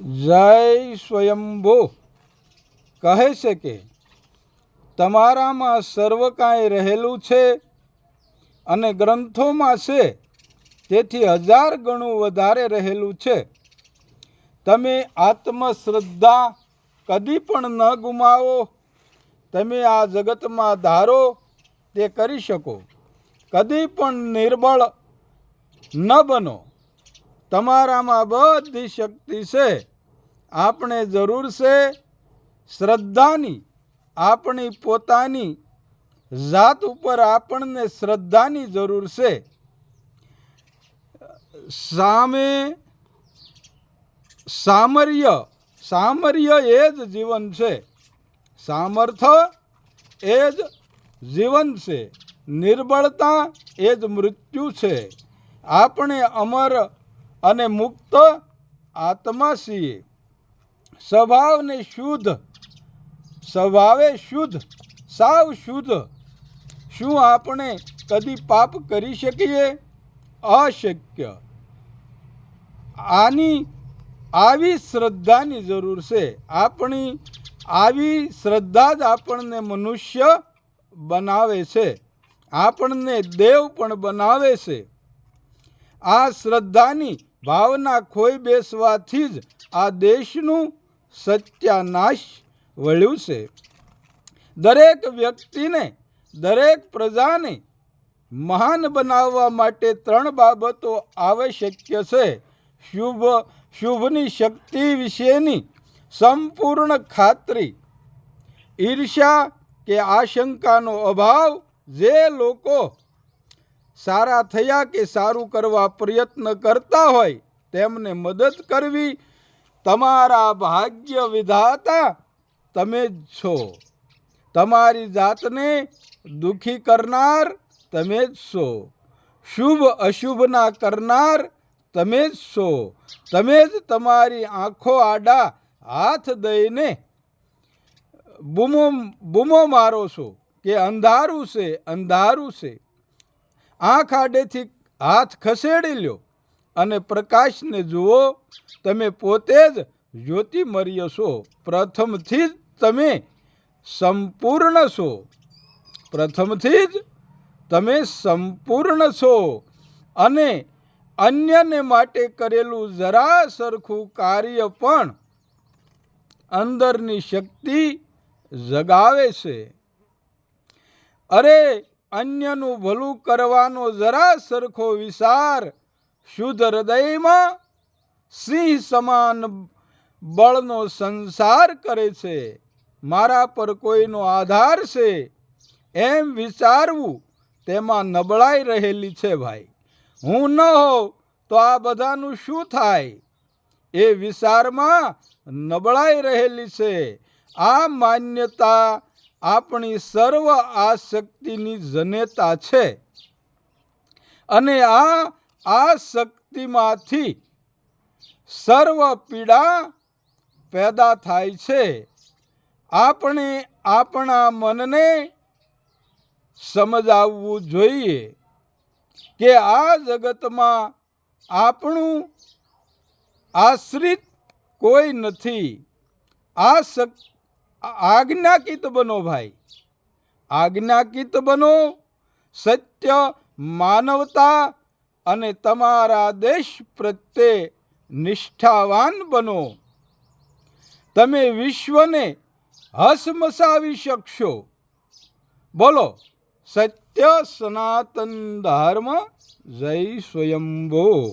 જય સ્વયંભો. કહે છે કે, તમારામાં સર્વ કાંઈ રહેલું છે અને ગ્રંથોમાં છે, તેથી હજાર ગણું વધારે રહેલું છે. તમે આત્મશ્રદ્ધા કદી પણ ન ગુમાવો. તમે આ જગતમાં ધારો, તે કરી શકો. કદી પણ નિર્બળ ન બનો. તમારામાં બધી શક્તિ છે. આપણે જરૂર છે શ્રદ્ધાની, આપણી પોતાની જાત ઉપર આપણને શ્રદ્ધાની જરૂર છે. સામે સામર્ય સામર્ય એ જ જીવન છે. સામર્થ્ય એ જ જીવન છે. નિર્બળતા એ જ મૃત્યુ છે. આપણે અમર અને મુક્ત આત્મા છીએ. સ્વભાવને શુદ્ધ. સ્વભાવે શુદ્ધ. સાવ શુદ્ધ. શું આપણે કદી પાપ કરી શકીએ? અશક્ય. આની આવી શ્રદ્ધાની જરૂર છે. આપણી આવી શ્રદ્ધા જ આપણને મનુષ્ય બનાવે છે. આપણને દેવ પણ બનાવે છે. આ શ્રદ્ધાની ભાવના ખોઈ બેસવાથી જ આ દેશનું સત્યાનાશ વળ્યું છે. દરેક વ્યક્તિને, દરેક પ્રજાને મહાન બનાવવા માટે ત્રણ બાબતો આવશ્યક છે. શુભ, શુભની શક્તિ વિશેની સંપૂર્ણ ખાતરી, ઈર્ષ્યા કે આશંકાનો અભાવ જે લોકો સારા થયા કે સારું કરવા પ્રયત્ન કરતા હોય, તેમને મદદ કરવી તમારા ભાગ્ય વિધાતા તમે જ છો. તમારી જાતને દુઃખી કરનાર તમે જ છો. શુભ અશુભના કરનાર તમે જ છો. તમે જ તમારી આંખો આડા હાથ દઈને બૂમો બૂમો મારો છો કે અંધારું છે અંધારું છે. આંખ આડેથી હાથ ખસેડી લ્યો. અને પ્રકાશને જુઓ, તમે પોતે જ જ્યોતિમર્ય છો. પ્રથમથી જ તમે સંપૂર્ણ છો. પ્રથમથી જ તમે સંપૂર્ણ છો. અને અન્યને માટે કરેલું જરા સરખું કાર્ય પણ અંદરની શક્તિ જગાવે છે. અરે, અન્યનું ભલું કરવાનો જરા સરખો વિચાર શુદ્ધ હૃદયમાં સિંહ સમાન બળનો સંસાર કરે છે. મારા પર કોઈનો આધાર છે એમ વિચારવું તેમાં નબળાઈ રહેલી છે ભાઈ. હું ન હોઉં તો આ બધાનું શું થાય? એ વિચારમાં નબળાઈ રહેલી છે. આ માન્યતા આપણી સર્વ આસક્તિની જનેતા છે. અને આ આ શક્તિમાંથી સર્વ પીડા પેદા થાય છે. આપણે આપણા મનને સમજાવવું જોઈએ કે આ જગતમાં આપણું આશ્રિત કોઈ નથી. આ શક, આજ્ઞાકિત બનો ભાઈ. આજ્ઞાકિત બનો. સત્ય માનવતા અને તમારા દેશ પ્રત્યે નિષ્ઠાવાન બનો. તમે વિશ્વને હસમસાવી શકશો. બોલો, સત્ય સનાતન ધર્મ જય સ્વયંભો.